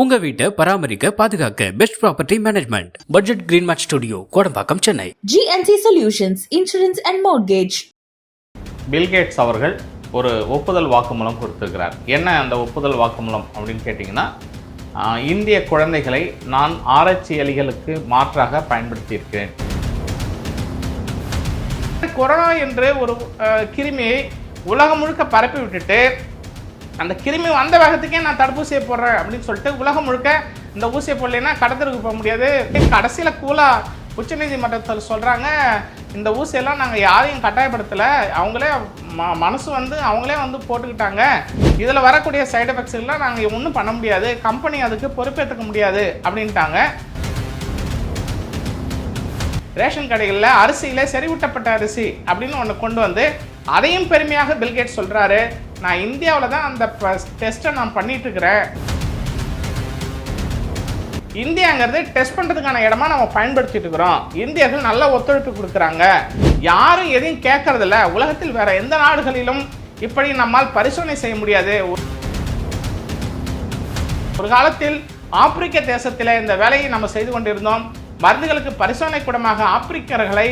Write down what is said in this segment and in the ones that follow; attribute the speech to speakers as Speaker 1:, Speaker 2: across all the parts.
Speaker 1: உங்க வீட்டை பராமரிக்க பாதுகாக்க best property management budget green mat studio Kodambakkam Chennai.
Speaker 2: GNC Solutions, Insurance and Mortgage.
Speaker 3: Bill Gates அவர்கள் ஒரு ஒப்புதல் வாக்குமூலம் கொடுத்திருக்கிறார். என்ன அந்த ஒப்புதல் வாக்குமூலம் அப்படின்னு கேட்டிங்கன்னா இந்திய குழந்தைகளை நான் ஆராய்ச்சியலிகளுக்கு மாற்றாக பயன்படுத்தியிருக்கிறேன். கொரோனா என்று ஒரு கிருமியை உலகம் முழுக்க பரப்பி விட்டுட்டு அந்த கிருமி வந்த வேகத்துக்கே நான் தடுப்பூசியை போடுறேன் அப்படின்னு சொல்லிட்டு உலகம் முழுக்க இந்த ஊசியை போடலைன்னா கடத்தலுக்கு போக முடியாது. கடைசியில் கூலா உச்சநீதிமன்றத்தில் சொல்கிறாங்க இந்த ஊசியெல்லாம் நாங்கள் யாரையும் கட்டாயப்படுத்தலை. அவங்களே ம மனசு வந்து அவங்களே வந்து போட்டுக்கிட்டாங்க. இதில் வரக்கூடிய சைடு எஃபெக்ட்ஸ்லாம் நாங்கள் ஒன்றும் பண்ண முடியாது. கம்பெனி அதுக்கு பொறுப்பேற்றுக்க முடியாது அப்படின்ட்டாங்க. ரேஷன் கடைகளில் அரிசியில் செறிவூட்டப்பட்ட அரிசி அப்படின்னு ஒன்று கொண்டு வந்து அதையும் பெருமையாக பில்கேட் சொல்கிறாரு நான் இந்தியாவில் தான் அந்த டெஸ்ட்டை நான் பண்ணிட்டு இருக்கிறேன் இந்தியாங்கிறது டெஸ்ட் பண்ணுறதுக்கான இடமா நம்ம பயன்படுத்திட்டு இருக்கிறோம் இந்தியர்கள் நல்ல ஒத்துழைப்பு கொடுக்குறாங்க. யாரும் எதையும் கேட்கறதில்ல உலகத்தில் வேற எந்த நாடுகளிலும் இப்படி நம்மால் பரிசோதனை செய்ய முடியாது. ஒரு காலத்தில் ஆப்பிரிக்க தேசத்தில் இந்த வேலையை நம்ம செய்து கொண்டிருந்தோம். மருந்துகளுக்கு பரிசோதனை கூடமாக ஆப்பிரிக்கர்களை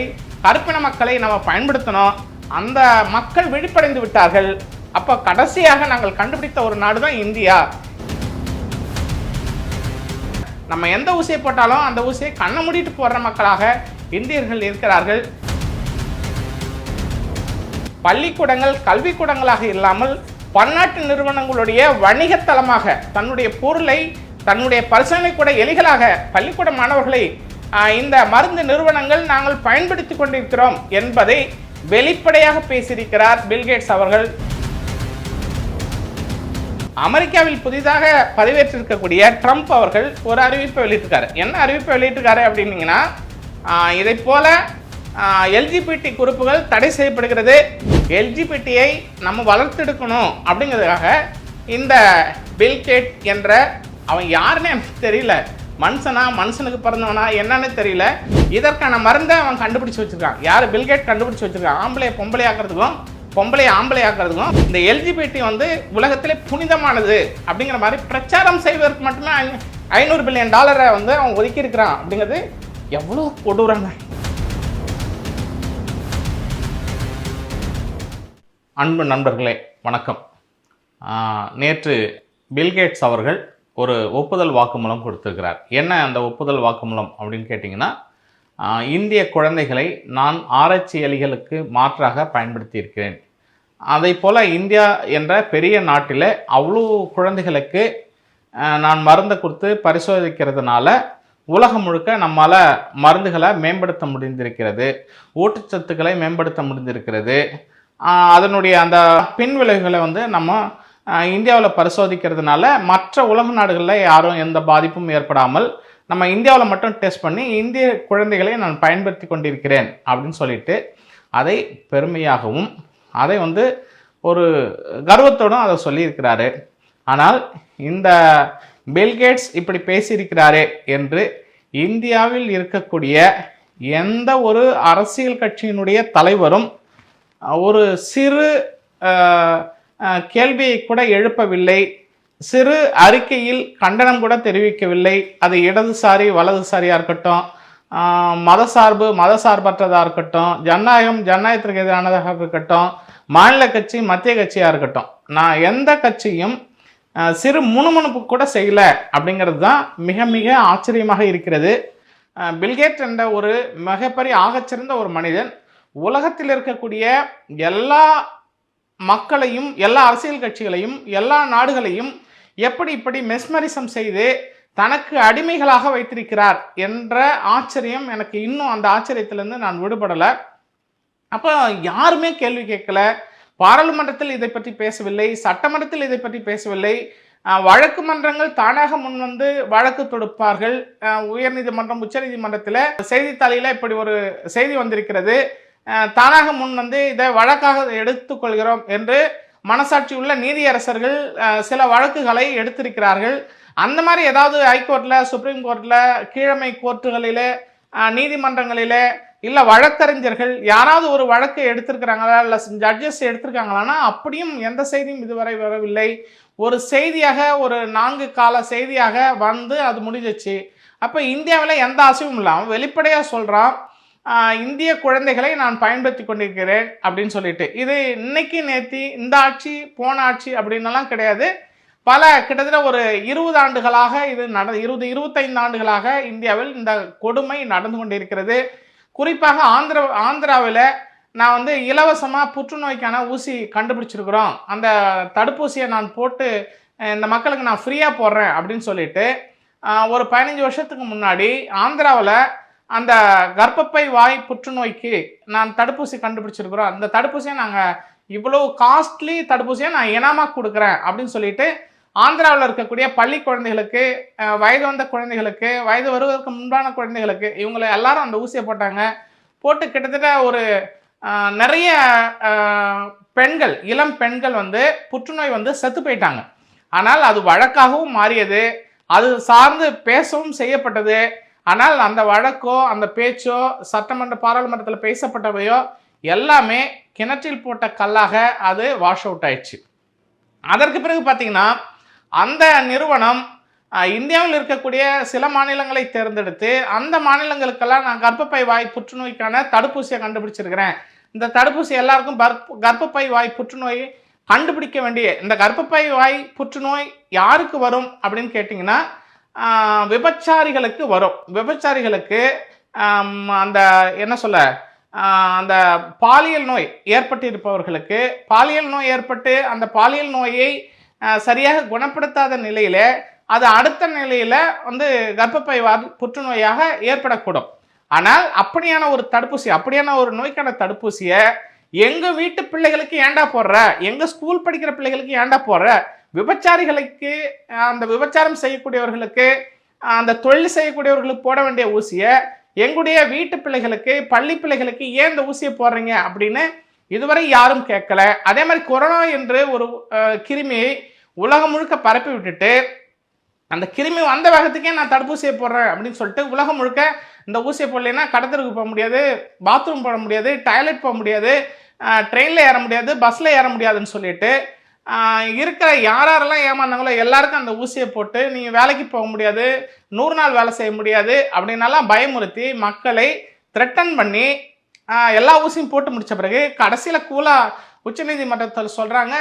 Speaker 3: கருப்பின மக்களை நம்ம பயன்படுத்தணும் அந்த மக்கள் விழிப்படைந்து விட்டார்கள். அப்போ கடைசியாக நாங்கள் கண்டுபிடித்த ஒரு நாடு தான் இந்தியா. நம்ம எந்த ஊசியை போட்டாலும் அந்த ஊசியை கண்ணை மூடிட்டு போடுற மக்களாக இந்தியர்கள் இருக்கிறார்கள். பள்ளிக்கூடங்கள் கல்விக்கூடங்களாக இல்லாமல் பன்னாட்டு நிறுவனங்களுடைய வணிகத்தலமாக தன்னுடைய பொருளை தன்னுடைய பரிசோதனை கூட எலிகளாக பள்ளிக்கூட மாணவர்களை இந்த மருந்து நிறுவனங்கள் நாங்கள் பயன்படுத்தி கொண்டிருக்கிறோம் என்பதை வெளிப்படையாக பேசியிருக்கிறார் பில்கேட்ஸ் அவர்கள். அமெரிக்காவில் புதிதாக பதவியேற்றிருக்கக்கூடிய ட்ரம்ப் அவர்கள் ஒரு அறிவிப்பை வெளியிட்டிருக்காரு. என்ன அறிவிப்பை வெளியிட்டிருக்காரு அப்படின்னீங்கன்னா இதை இதைப் போல எல்ஜிபிடி குறிப்புகள் தடை செய்யப்படுகிறது. எல்ஜிபிடியை நம்ம வளர்த்தெடுக்கணும் அப்படிங்கிறதுக்காக இந்த பில்கேட் என்ற அவன் யாருன்னு எனக்கு தெரியல. மனுஷனா மனுஷனுக்கு பிறந்தவனா என்னன்னு தெரியல. இதற்கான மருந்தை அவன் கண்டுபிடிச்சு வச்சிருக்கான். யார்? பில்கேட் கண்டுபிடிச்சு வச்சிருக்கான். ஆம்பளை பொம்பளை ஆக்கிறதுக்கும் பொம்பளை ஆம்பளை ஆக்கிறதுக்கும் இந்த எல்ஜிபிடி வந்து உலகத்திலே புனிதமானது அப்படிங்கிற மாதிரி பிரச்சாரம் செய்வதற்கு மட்டுமே ஐநூறு பில்லியன் டாலரை வந்து அவன் ஒதுக்கி இருக்கிறான் அப்படிங்கிறது எவ்வளோ கொடூரங்க. அன்பு நண்பர்களே வணக்கம். நேற்று பில்கேட்ஸ் அவர்கள் ஒரு ஒப்புதல் வாக்குமூலம் கொடுத்துருக்கிறார். என்ன அந்த ஒப்புதல் வாக்குமூலம் அப்படின்னு கேட்டிங்கன்னா இந்திய குழந்தைகளை நான் ஆராய்ச்சியலிகளுக்கு மாற்றாக பயன்படுத்தியிருக்கிறேன். அதை போல் இந்தியா என்ற பெரிய நாட்டில் அவ்வளோ குழந்தைகளுக்கு நான் மருந்தை கொடுத்து பரிசோதிக்கிறதுனால உலகம் முழுக்க நம்மால் மருந்துகளை மேம்படுத்த முடிந்திருக்கிறது. ஊட்டச்சத்துக்களை மேம்படுத்த முடிந்திருக்கிறது. அதனுடைய அந்த பின் விளைவுகளை வந்து நம்ம இந்தியாவில் பரிசோதிக்கிறதுனால மற்ற உலக நாடுகளில் யாரும் எந்த பாதிப்பும் ஏற்படாமல் நம்ம இந்தியாவில் மட்டும் டெஸ்ட் பண்ணி இந்திய குழந்தைகளை நான் பயன்படுத்தி கொண்டிருக்கிறேன் அப்படின்னு சொல்லிட்டு அதை பெருமையாகவும் அதை வந்து ஒரு கர்வத்தோடும் அதை சொல்லியிருக்கிறாரு. ஆனால் இந்த பில்கேட்ஸ் இப்படி பேசியிருக்கிறாரே என்று இந்தியாவில் இருக்கக்கூடிய எந்த ஒரு அரசியல் கட்சியினுடைய தலைவரும் ஒரு சிறு கேள்வியை கூட எழுப்பவில்லை. சிறு அறிக்கையில் கண்டனம் கூட தெரிவிக்கவில்லை. அது இடதுசாரி வலதுசாரியாக இருக்கட்டும் மதசார்பு மதசார்பற்றதாக இருக்கட்டும் ஜனநாயகம் ஜனநாயகத்திற்கு எதிரானதாக இருக்கட்டும் மாநில கட்சி மத்திய கட்சியாக இருக்கட்டும். நான் எந்த கட்சியும் சிறு முணுமுணுப்பு கூட செய்யலை அப்படிங்கிறது தான் மிக மிக ஆச்சரியமாக இருக்கிறது. பில்கேட் என்ற ஒரு மிகப்பெரிய ஆகச்சிறந்த ஒரு மனிதன் உலகத்தில் இருக்கக்கூடிய எல்லா மக்களையும் எல்லா அரசியல் கட்சிகளையும் எல்லா நாடுகளையும் எப்படி இப்படி மெஸ்மரிசம் செய்து தனக்கு அடிமைகளாக வைத்திருக்கிறார் என்ற ஆச்சரியம் எனக்கு இன்னும் அந்த ஆச்சரியத்திலேருந்து நான் விடுபடலை. அப்போ யாருமே கேள்வி கேட்கல. பாராளுமன்றத்தில் இதை பற்றி பேசவில்லை சட்டமன்றத்தில் இதை பற்றி பேசவில்லை. வழக்கு மன்றங்கள் தானாக முன் வந்து வழக்கு தொடுப்பார்கள். உயர்நீதிமன்றம் உச்சநீதிமன்றத்தில் செய்தித்தாளியில் இப்படி ஒரு செய்தி வந்திருக்கிறது. தானாக முன் வந்து இதை வழக்காக எடுத்துக்கொள்கிறோம் என்று மனசாட்சி உள்ள நீதியரசர்கள் சில வழக்குகளை எடுத்திருக்கிறார்கள். அந்த மாதிரி ஏதாவது ஹைகோர்ட்டில் சுப்ரீம் கோர்ட்டில் கீழமை கோர்ட்டுகளில் நீதிமன்றங்களிலே இல்லை வழக்கறிஞர்கள் யாராவது ஒரு வழக்கு எடுத்திருக்கிறாங்களா இல்லை ஜட்ஜஸ் எடுத்திருக்காங்களான்னா அப்படியும் எந்த செய்தியும் இதுவரை வரவில்லை. ஒரு செய்தியாக ஒரு நான்கு கால செய்தியாக வந்து அது முடிஞ்சிச்சு. அப்போ இந்தியாவில் எந்த அசைவும் இல்லாமல் வெளிப்படையாக சொல்கிறான் இந்திய குழந்தைகளை நான் பயன்படுத்தி கொண்டிருக்கிறேன் அப்படின்னு சொல்லிட்டு. இது இன்னைக்கு நேத்தி இந்த ஆட்சி போன ஆட்சி அப்படின்னலாம் கிடையாது. பல கிட்டத்தட்ட ஒரு இருபது ஆண்டுகளாக இது நட இருபது இருபத்தைந்து ஆண்டுகளாக இந்தியாவில் இந்த கொடுமை நடந்து கொண்டிருக்கிறது. குறிப்பாக ஆந்திர ஆந்திராவில் நான் வந்து இலவசமாக புற்றுநோய்க்கான ஊசி கண்டுபிடிச்சிருக்கிறோம். அந்த தடுப்பூசியை நான் போட்டு இந்த மக்களுக்கு நான் ஃப்ரீயாக போடுறேன் அப்படின்னு சொல்லிட்டு ஒரு பதினஞ்சு வருஷத்துக்கு முன்னாடி ஆந்திராவில் அந்த கர்ப்பப்பை வாய் புற்றுநோய்க்கு நான் தடுப்பூசி கண்டுபிடிச்சிருக்கிறோம். அந்த தடுப்பூசியை நாங்கள் இவ்வளோ காஸ்ட்லி தடுப்பூசியை நான் இனமாக கொடுக்குறேன் அப்படின்னு சொல்லிட்டு ஆந்திராவில் இருக்கக்கூடிய பள்ளி குழந்தைகளுக்கு வயது வந்த குழந்தைகளுக்கு வயது வருவதற்கு முன்பான குழந்தைகளுக்கு இவங்களை எல்லாரும் அந்த ஊசியை போட்டாங்க. போட்டு கிட்டத்தட்ட ஒரு நிறைய பெண்கள் இளம் பெண்கள் வந்து புற்றுநோய் வந்து செத்து போயிட்டாங்க. ஆனால் அது வழக்காகவும் மாறியது. அது சார்ந்து பேசவும் செய்யப்பட்டது. ஆனால் அந்த வழக்கோ அந்த பேச்சோ சட்டமன்ற பாராளுமன்றத்தில் பேசப்பட்டவையோ எல்லாமே கிணற்றில் போட்ட கல்லாக அது வாஷ் அவுட் ஆயிடுச்சு. அதற்கு பிறகு பார்த்தீங்கன்னா அந்த நிறுவனம் இந்தியாவில் இருக்கக்கூடிய சில மாநிலங்களை தேர்ந்தெடுத்து அந்த மாநிலங்களுக்கெல்லாம் நான் கர்ப்பப்பை வாய் புற்றுநோய்க்கான தடுப்பூசியை கண்டுபிடிச்சிருக்கிறேன். இந்த தடுப்பூசி எல்லாருக்கும் கர்ப்பப்பை வாய் புற்றுநோய் கண்டுபிடிக்க வேண்டிய இந்த கர்ப்பப்பை வாய் புற்றுநோய் யாருக்கு வரும் அப்படின்னு கேட்டிங்கன்னா விபச்சாரிகளுக்கு வரும். விபச்சாரிகளுக்கு அந்த என்ன சொல்ல அந்த பாலியல் நோய் ஏற்பட்டு இருப்பவர்களுக்கு பாலியல் நோய் ஏற்பட்டு அந்த பாலியல் நோயை சரியாக குணப்படுத்தாத நிலையில் அது அடுத்த நிலையில் வந்து கர்ப்பப்பை புற்றுநோயாக ஏற்படக்கூடும். ஆனால் அப்படியான ஒரு தடுப்பூசி அப்படியான ஒரு நோய்க்கான தடுப்பூசியை எங்கள் வீட்டு பிள்ளைகளுக்கு ஏண்டா போடுற? எங்கள் ஸ்கூல் படிக்கிற பிள்ளைகளுக்கு ஏன்டா போடுற? விபச்சாரிகளுக்கு அந்த விபச்சாரம் செய்யக்கூடியவர்களுக்கு அந்த தொழில் செய்யக்கூடியவர்களுக்கு போட வேண்டிய ஊசியை எங்களுடைய வீட்டு பிள்ளைகளுக்கு பள்ளி பிள்ளைகளுக்கு ஏன் இந்த ஊசியை போடுறீங்க அப்படின்னு இதுவரை யாரும் கேட்கல. அதே மாதிரி கொரோனா என்று ஒரு கிருமியை உலகம் முழுக்க பரப்பி விட்டுட்டு அந்த கிருமி வந்த வேகத்துக்கே நான் தடுப்பூசியை போடுறேன் அப்படின்னு சொல்லிட்டு உலகம் முழுக்க இந்த ஊசியை போடலைன்னா கடத்தருக்கு போக முடியாது பாத்ரூம் போட முடியாது டாய்லெட் போக முடியாது ட்ரெயினில் ஏற முடியாது பஸ்ஸில் ஏற முடியாதுன்னு சொல்லிட்டு இருக்கிற யார் யாரெல்லாம் ஏமாந்தாங்களோ எல்லாருக்கும் அந்த ஊசியை போட்டு நீங்கள் வேலைக்கு போக முடியாது நூறு நாள் வேலை செய்ய முடியாது அப்படின்னாலாம் பயமுறுத்தி மக்களை த்ரெட்டன் பண்ணி எல்லா ஊசியும் போட்டு முடித்த பிறகு கடைசியில் கூலாக உச்சநீதிமன்றத்தில் சொல்கிறாங்க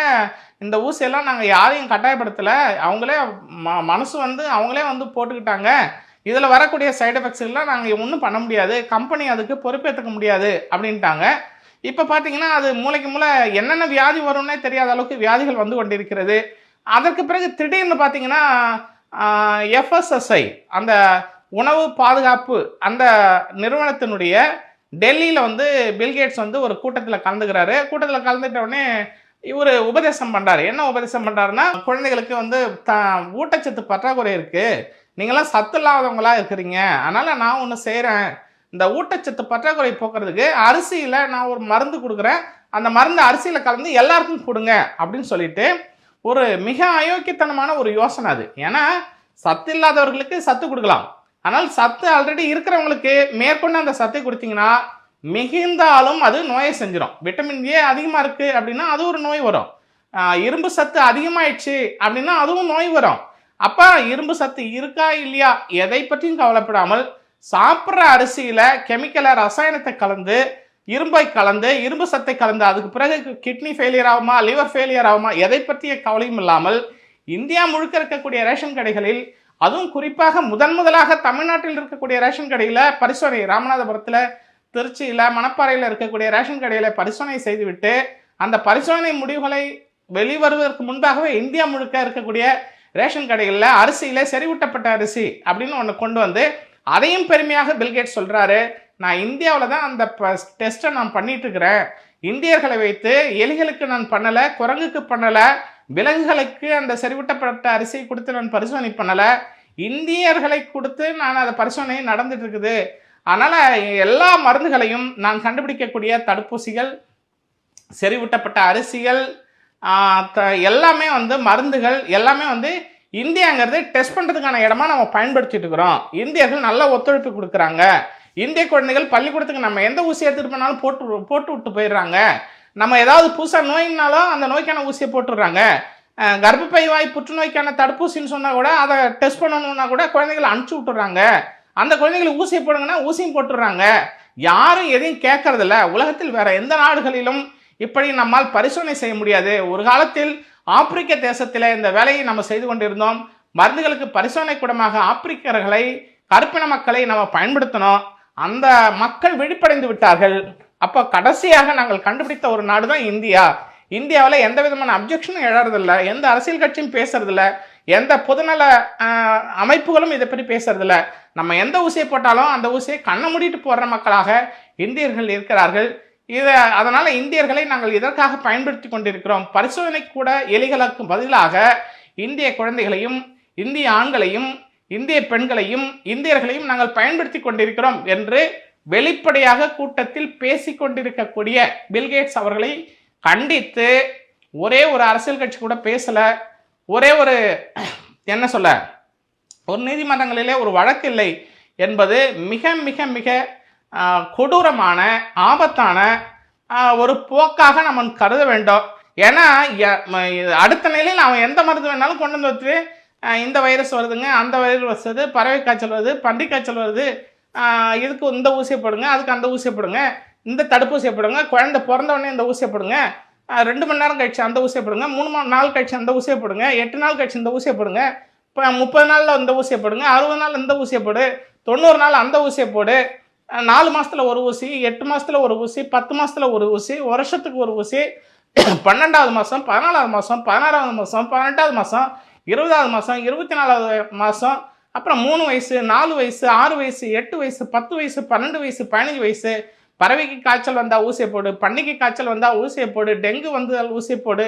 Speaker 3: இந்த ஊசியெல்லாம் நாங்கள் யாரையும் கட்டாயப்படுத்தலை அவங்களே ம மனசு வந்து அவங்களே வந்து போட்டுக்கிட்டாங்க. இதில் வரக்கூடிய சைடு எஃபெக்ட்ஸ்லாம் நாங்கள் ஒன்றும் பண்ண முடியாது கம்பெனி அதுக்கு பொறுப்பேற்றுக்க முடியாது அப்படின்ட்டாங்க. இப்போ பார்த்தீங்கன்னா அது மூளைக்கு மூளை என்னென்ன வியாதி வரும்னே தெரியாத அளவுக்கு வியாதிகள் வந்து கொண்டிருக்கிறது. அதற்கு பிறகு திடீர்னு பார்த்தீங்கன்னா எஃப்எஸ்எஸ்ஐ அந்த உணவு பாதுகாப்பு அந்த நிறுவனத்தினுடைய டெல்லியில் வந்து பில்கேட்ஸ் வந்து ஒரு கூட்டத்தில் கலந்துக்கிறாரு. கூட்டத்தில் கலந்துட்ட உடனே இவர் உபதேசம் பண்ணுறாரு என்ன உபதேசம் பண்ணுறாருன்னா குழந்தைகளுக்கு வந்து த ஊட்டச்சத்து பற்றாக்குறை இருக்குது நீங்களாம் சத்து இல்லாதவங்களாக இருக்கிறீங்க. அதனால் நான் ஒன்று செய்கிறேன் இந்த ஊட்டச்சத்து பற்றாக்குறை போக்குறதுக்கு அரிசியில் நான் ஒரு மருந்து கொடுக்குறேன். அந்த மருந்து அரிசியில் கலந்து எல்லாருக்கும் கொடுங்க அப்படின்னு சொல்லிட்டு ஒரு மிக அயோக்கியத்தனமான ஒரு யோசனை அது. ஏன்னா சத்து இல்லாதவர்களுக்கு சத்து கொடுக்கலாம். ஆனால் சத்து ஆல்ரெடி இருக்கிறவங்களுக்கு மேற்கொண்டு அந்த சத்தை கொடுத்தீங்கன்னா மிகுந்தாலும் அது நோயை செஞ்சிடும் விட்டமின் ஏ அதிகமாக இருக்குது அப்படின்னா அது ஒரு நோய் வரும். இரும்பு சத்து அதிகமாயிடுச்சு அப்படின்னா அதுவும் நோய் வரும். அப்போ இரும்பு சத்து இருக்கா இல்லையா? எதை பற்றியும் கவலைப்படாமல் சாப்பிட்ற அரிசியில் கெமிக்கலை ரசாயனத்தை கலந்து இரும்பை கலந்து இரும்பு சத்தை கலந்து அதுக்கு பிறகு கிட்னி ஃபெயிலியர் ஆகுமா லிவர் ஃபெயிலியர் ஆகுமா எதை பற்றிய கவலையும் இல்லாமல் இந்தியா முழுக்க இருக்கக்கூடிய ரேஷன் கடைகளில் அதுவும் குறிப்பாக முதன் முதலாக தமிழ்நாட்டில் இருக்கக்கூடிய ரேஷன் கடையில் பரிசோதனை ராமநாதபுரத்தில் திருச்சியில் மணப்பாறையில் இருக்கக்கூடிய ரேஷன் கடையில் பரிசோதனை செய்துவிட்டு அந்த பரிசோதனை முடிவுகளை வெளிவருவதற்கு முன்பாகவே இந்தியா முழுக்க இருக்கக்கூடிய ரேஷன் கடைகளில் அரிசியில் செறிவூட்டப்பட்ட அரிசி அப்படின்னு ஒன்று கொண்டு வந்து அதையும் பெருமையாக பில்கேட் சொல்கிறாரு நான் இந்தியாவில் தான் அந்த டெஸ்ட்டை நான் பண்ணிட்டு இருக்கிறேன். இந்தியர்களை வைத்து எலிகளுக்கு நான் பண்ணலை குரங்குக்கு பண்ணலை விலங்குகளுக்கு அந்த செறிவூட்டப்பட்ட அரிசியை கொடுத்து நான் பரிசோதனை பண்ணலை. இந்தியர்களை கொடுத்து நான் அதை பரிசோதனை நடந்துட்டு இருக்குது. அதனால் எல்லா மருந்துகளையும் நான் கண்டுபிடிக்கக்கூடிய தடுப்பூசிகள் செறிவூட்டப்பட்ட அரிசிகள் த- எல்லாமே வந்து மருந்துகள் எல்லாமே வந்து இந்தியாங்கிறது டெஸ்ட் பண்ணுறதுக்கான இடமா நம்ம பயன்படுத்திட்டு இருக்கிறோம். இந்தியர்கள் நல்ல ஒத்துழைப்பு கொடுக்குறாங்க. இந்திய குழந்தைகள் பள்ளிக்கூடத்துக்கு நம்ம எந்த ஊசி எடுத்துகிட்டு போனாலும் போட்டு போட்டு விட்டு போயிடுறாங்க. நம்ம ஏதாவது புதுசாக நோயினாலும் அந்த நோய்க்கான ஊசியை போட்டுடுறாங்க. கர்ப்பப்பை வாய் புற்றுநோய்க்கான தடுப்பூசின்னு சொன்னால் கூட அதை டெஸ்ட் பண்ணணும்னா கூட குழந்தைகளை அனுப்பிச்சி விட்டுறாங்க. அந்த குழந்தைகளுக்கு ஊசியை போடுங்கன்னா ஊசியும் போட்டுடுறாங்க. யாரும் எதையும் கேட்கறதில்ல உலகத்தில் வேற எந்த நாடுகளிலும் இப்படி நம்மால் பரிசோதனை செய்ய முடியாது. ஒரு காலத்தில் ஆப்பிரிக்க தேசத்தில் இந்த வேலையை நம்ம செய்து கொண்டிருந்தோம். மருந்துகளுக்கு பரிசோதனை கூடமாக ஆப்பிரிக்கர்களை கருப்பின மக்களை நம்ம பயன்படுத்தணும் அந்த மக்கள் விழிப்படைந்து விட்டார்கள். அப்போ கடைசியாக நாங்கள் கண்டுபிடித்த ஒரு நாடு தான் இந்தியா. இந்தியாவில் எந்த விதமான அப்ஜெக்ஷனும் எழறதில்ல. எந்த அரசியல் கட்சியும் பேசுறதில்ல. எந்த பொதுநல அமைப்புகளும் இதை பற்றி பேசுறதில்ல. நம்ம எந்த ஊசியை போட்டாலும் அந்த ஊசியை கண்ணை மூடிட்டு போடுற மக்களாக இந்தியர்கள் இருக்கிறார்கள். இதை அதனால் இந்தியர்களை நாங்கள் இதற்காக பயன்படுத்தி கொண்டிருக்கிறோம். பரிசோதனை கூட எலிகளுக்கு பதிலாக இந்திய குழந்தைகளையும் இந்திய ஆண்களையும் இந்திய பெண்களையும் இந்தியர்களையும் நாங்கள் பயன்படுத்தி கொண்டிருக்கிறோம் என்று வெளிப்படையாக கூட்டத்தில் பேசிக்கொண்டிருக்கக்கூடிய பில்கேட்ஸ் அவர்களை கண்டித்து ஒரே ஒரு அரசியல் கட்சி கூட பேசலை. ஒரே ஒரு என்ன சொல்ல ஒரு நீதிமன்றங்களிலே ஒரு வழக்கு இல்லை என்பது மிக மிக மிக கொடூரமான ஆபத்தான ஒரு போக்காக நம்ம கருத வேண்டும். ஏன்னா ய- ம- அடுத்த நிலையில் அவன் எந்த மருந்து வேணாலும் கொண்டு வந்து வச்சு இந்த வைரஸ் வருதுங்க அந்த வைரஸ் வருது பறவை காய்ச்சல் வருது பன்றி காய்ச்சல் வருது இதுக்கு இந்த ஊசியை போடுங்க அதுக்கு அந்த ஊசியை போடுங்க இந்த தடுப்பூசியை போடுங்க குழந்தை பிறந்தவொடனே இந்த ஊசியை போடுங்க ரெண்டு மணி நேரம் கழிச்சு அந்த ஊசியை போடுங்க மூணு மணி நாள் கழிச்சு அந்த ஊசியை போடுங்க எட்டு நாள் கழிச்சு இந்த ஊசியை போடுங்க இப்போ முப்பது நாளில் இந்த ஊசியை போடுங்க அறுபது நாள் இந்த ஊசியை போடு தொண்ணூறு நாள் அந்த ஊசியை போடு நாலு மாதத்தில் ஒரு ஊசி எட்டு மாதத்தில் ஒரு ஊசி பத்து மாதத்தில் ஒரு ஊசி வருஷத்துக்கு ஒரு ஊசி பன்னெண்டாவது மாதம் பதினாலாவது மாதம் பதினாறாவது மாதம் பதினெட்டாவது மாதம் இருபதாவது மாதம் இருபத்தி நாலாவது மாதம் அப்புறம் மூணு வயசு நாலு வயசு ஆறு வயசு எட்டு வயசு பத்து வயசு பன்னெண்டு வயசு பதினஞ்சு வயசு. பறவைக்கு காய்ச்சல் வந்தால் ஊசியை போடு பன்னிக்கு காய்ச்சல் வந்தால் ஊசியை போடு டெங்கு வந்தால் ஊசியை போடு.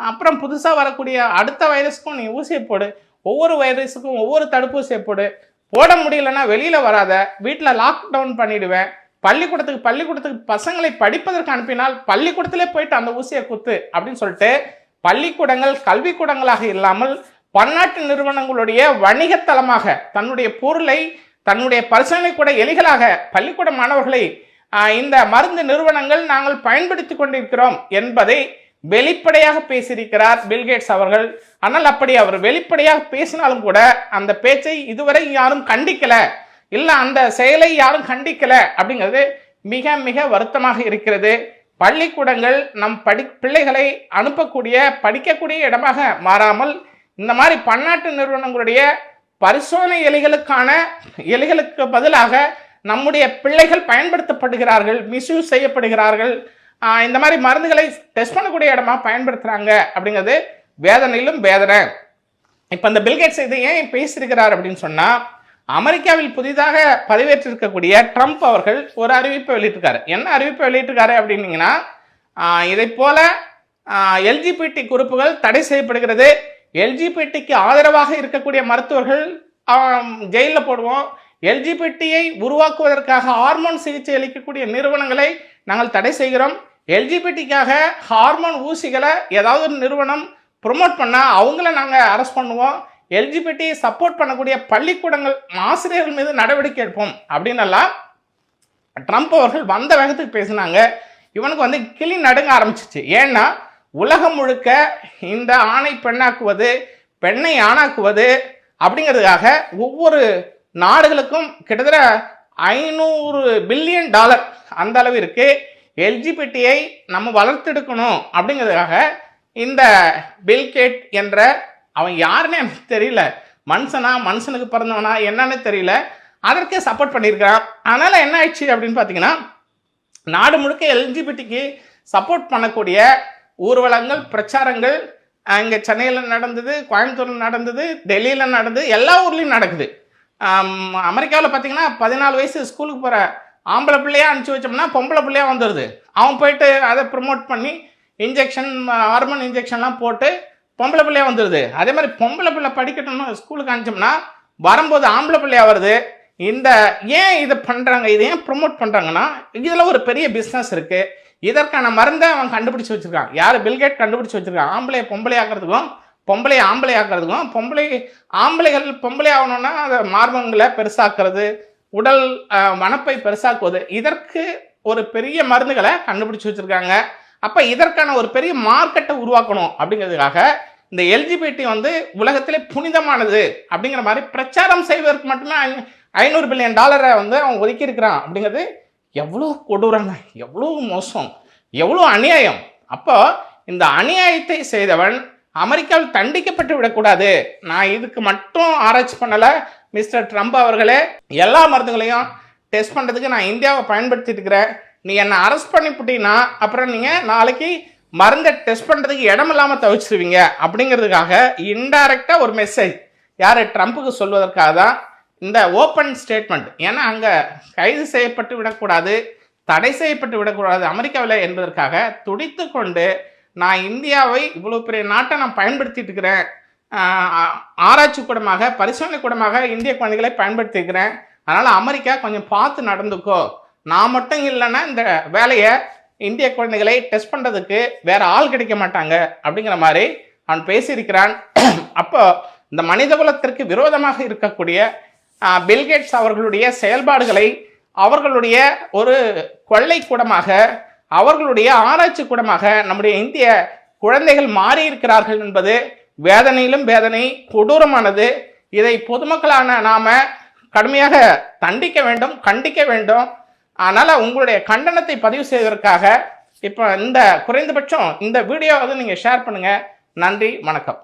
Speaker 3: அப்புறம் புதுசாக வரக்கூடிய அடுத்த வைரஸ்க்கும் நீ ஊசியை போடு. ஒவ்வொரு வைரஸுக்கும் ஒவ்வொரு தடுப்பூசியை போடு. போட முடியலன்னா வெளியில் வராத வீட்டில் லாக்டவுன் பண்ணிடுவேன். பள்ளிக்கூடத்துக்கு பள்ளிக்கூடத்துக்கு பசங்களை படிப்பதற்கு அனுப்பினால் பள்ளிக்கூடத்திலே போயிட்டு அந்த ஊசியை குத்து அப்படின்னு சொல்லிட்டு பள்ளிக்கூடங்கள் கல்விக்கூடங்களாக இல்லாமல் பன்னாட்டு நிறுவனங்களுடைய வணிகத்தலமாக தன்னுடைய பொருளை தன்னுடைய பரிசோதனை கூட எலிகளாக பள்ளிக்கூட மாணவர்களை இந்த மருந்து நிறுவனங்கள் நாங்கள் பயன்படுத்தி கொண்டிருக்கிறோம் என்பதை வெளிப்படையாக பேசியிருக்கிறார் பில்கேட்ஸ் அவர்கள். ஆனால் அப்படி அவர் வெளிப்படையாக பேசினாலும் கூட அந்த பேச்சை இதுவரை யாரும் கண்டிக்கல. இல்ல அந்த செயலை யாரும் கண்டிக்கல அப்படிங்கிறது மிக மிக வருத்தமாக இருக்கிறது. பள்ளிக்கூடங்கள் நம் படி பிள்ளைகளை அனுப்பக்கூடிய படிக்கக்கூடிய இடமாக மாறாமல் இந்த மாதிரி பன்னாட்டு நிறுவனங்களுடைய பரிசோதனை எலிகளுக்கான எலிகளுக்கு பதிலாக நம்முடைய பிள்ளைகள் பயன்படுத்தப்படுகிறார்கள் மிஸ்யூஸ் செய்யப்படுகிறார்கள். இந்த மாதிரி மருந்துகளை டெஸ்ட் பண்ணக்கூடிய இடமா பயன்படுத்துகிறாங்க அப்படிங்கிறது வேதனையிலும் வேதனை. இப்போ இந்த பில்கேட்ஸ் இதை ஏன் பேசியிருக்கிறார் அப்படின்னு சொன்னால் அமெரிக்காவில் புதிதாக பதவியேற்றிருக்கக்கூடிய ட்ரம்ப் அவர்கள் ஒரு அறிவிப்பை வெளியிட்டிருக்காரு. என்ன அறிவிப்பை வெளியிட்டிருக்காரு அப்படின்னீங்கன்னா இதை இதைப் போல எல்ஜிபிடி குறிப்புகள் தடை செய்யப்படுகிறது. எல்ஜிபிடிக்கு ஆதரவாக இருக்கக்கூடிய மருத்துவர்கள் ஜெயிலில் போடுவோம். எல்ஜிபிடியை உருவாக்குவதற்காக ஹார்மோன் சிகிச்சை அளிக்கக்கூடிய நிறுவனங்களை நாங்கள் தடை செய்கிறோம். எல்ஜிபிடிக்காக ஹார்மோன் ஊசிகளை ஏதாவது ஒரு நிறுவனம் ப்ரொமோட் பண்ணால் அவங்கள நாங்கள் அரெஸ்ட் பண்ணுவோம். எல்ஜிபிடி சப்போர்ட் பண்ணக்கூடிய பள்ளிக்கூடங்கள் ஆசிரியர்கள் மீது நடவடிக்கை எடுப்போம். அப்படின்னு ட்ரம்ப் அவர்கள் வந்த வேகத்துக்கு பேசினாங்க. இவனுக்கு வந்து கிளி நடுங்க ஆரம்பிச்சிச்சு. ஏன்னா உலகம் முழுக்க இந்த ஆணை பெண்ணாக்குவது பெண்ணை ஆணாக்குவது அப்படிங்கிறதுக்காக ஒவ்வொரு நாடுகளுக்கும் கிட்டத்தட்ட ஐநூறு பில்லியன் டாலர் அந்த அளவிற்கு எல்ஜிபிடியை நம்ம வளர்த்தெடுக்கணும் அப்படிங்கிறதுக்காக இந்த பில்கேட் என்ற அவன் யாருன்னு எனக்கு தெரியல. மனுஷனா மனுஷனுக்கு பிறந்தவனா என்னன்னு தெரியல. அதற்கே சப்போர்ட் பண்ணியிருக்கிறான் அதனால் என்ன ஆயிடுச்சு அப்படின்னு பார்த்தீங்கன்னா நாடு முழுக்க எல்ஜிபிடிக்கு சப்போர்ட் பண்ணக்கூடிய ஊர்வலங்கள் பிரச்சாரங்கள் அங்கே சென்னையில் நடந்தது கோயம்புத்தூரில் நடந்தது டெல்லியில் நடந்தது எல்லா ஊர்லேயும் நடக்குது. அமெரிக்காவில் பார்த்தீங்கன்னா பதினாலு வயசு ஸ்கூலுக்கு போகிற ஆம்பளை பிள்ளையாக அனுப்பிச்சி வச்சோம்னா பொம்பளை பிள்ளையாக வந்துடுது அவன் போயிட்டு அதை ப்ரொமோட் பண்ணி இன்ஜெக்ஷன் ஹார்மோன் இன்ஜெக்ஷன்லாம் போட்டு பொம்பளை பிள்ளையாக வந்துடுது அதே மாதிரி பொம்பளை பிள்ளை படிக்கட்டணும் ஸ்கூலுக்கு அனுப்பிச்சோம்னா வரும்போது ஆம்பளை பிள்ளையாக வருது. இந்த ஏன் இதை பண்ணுறாங்க இதை ஏன் ப்ரொமோட் பண்ணுறாங்கன்னா இதில் ஒரு பெரிய பிஸ்னஸ் இருக்குது இதற்கான மருந்தை அவன் கண்டுபிடிச்சு வச்சிருக்கான். யார்? பில்கேட் கண்டுபிடிச்சு வச்சிருக்கான். ஆம்பளை பொம்பளை ஆக்கிறதுக்கும் பொம்பளை ஆம்பளை ஆக்கிறதுக்கும் பொம்பளை ஆம்பளைகள் பொம்பளை ஆகணும்னா அதை மார்பங்களை பெருசாக்குறது உடல் மனப்பை பெருசாக்குவது இதற்கு ஒரு பெரிய மருந்துகளை கண்டுபிடிச்சு வச்சிருக்காங்க. அப்போ இதற்கான ஒரு பெரிய மார்க்கெட்டை உருவாக்கணும் அப்படிங்கிறதுக்காக இந்த எல்ஜிபிடி வந்து உலகத்திலே புனிதமானது அப்படிங்கிற மாதிரி பிரச்சாரம் செய்வதற்கு மட்டுமே ஐநூறு பில்லியன் டாலரை வந்து அவன் ஒதுக்கியிருக்கிறான் அப்படிங்கிறது எவ்வளோ கொடூரங்க எவ்வளோ மோசம் எவ்வளோ அநியாயம். அப்போ இந்த அநியாயத்தை செய்தவன் அமெரிக்காவில் தண்டிக்கப்பட்டு விடக்கூடாது. நான் இதுக்கு மட்டும் ஆராய்ச்சி பண்ணலை. மிஸ்டர் ட்ரம்ப் அவர்களே எல்லா மருந்துகளையும் டெஸ்ட் பண்ணுறதுக்கு நான் இந்தியாவை பயன்படுத்திட்டு இருக்கிறேன். நீ என்னை அரெஸ்ட் பண்ணிவிட்டீங்கன்னா அப்புறம் நீங்கள் நாளைக்கு மருந்தை டெஸ்ட் பண்ணுறதுக்கு இடம் இல்லாமல் தவிச்சிருவீங்க. அப்படிங்கிறதுக்காக இன்டைரக்டாக ஒரு மெசேஜ் யார் ட்ரம்ப்புக்கு சொல்வதற்காக தான் இந்த ஓப்பன் ஸ்டேட்மெண்ட் ஏன்னா அங்கே கைது செய்யப்பட்டு விடக்கூடாது தடை செய்யப்பட்டு விடக்கூடாது அமெரிக்காவில் என்பதற்காக துடித்து கொண்டு நான் இந்தியாவை இவ்வளோ பெரிய நாட்டை நான் பயன்படுத்திட்டு இருக்கிறேன் ஆராய்ச்சி கூடமாக பரிசோதனை கூடமாக இந்திய குழந்தைகளை பயன்படுத்திக்கிறேன் அதனால் அமெரிக்கா கொஞ்சம் பார்த்து நடந்துக்கோ. நான் மட்டும் இல்லைன்னா இந்த வேலையை இந்திய குழந்தைகளை டெஸ்ட் பண்ணுறதுக்கு வேறு ஆள் கிடைக்க மாட்டாங்க அப்படிங்கிற மாதிரி அவன் பேசியிருக்கிறான். அப்போ இந்த மனிதகுலத்திற்கு விரோதமாக இருக்கக்கூடிய பில்கேட்ஸ் அவர்களுடைய செயல்பாடுகளை அவர்களுடைய ஒரு கொள்ளை கூடமாக அவர்களுடைய ஆராய்ச்சி கூடமாக நம்முடைய இந்திய குழந்தைகள் மாறி இருக்கிறார்கள் என்பது வேதனையிலும் வேதனை கொடூரமானது. இதை பொதுமக்களான நாம் கடுமையாக தண்டிக்க வேண்டும் கண்டிக்க வேண்டும். அதனால் உங்களுடைய கண்டனத்தை பதிவு செய்வதற்காக இப்போ இந்த குறைந்தபட்சம் இந்த வீடியோவை வந்து நீங்கள் ஷேர் பண்ணுங்கள் நன்றி வணக்கம்.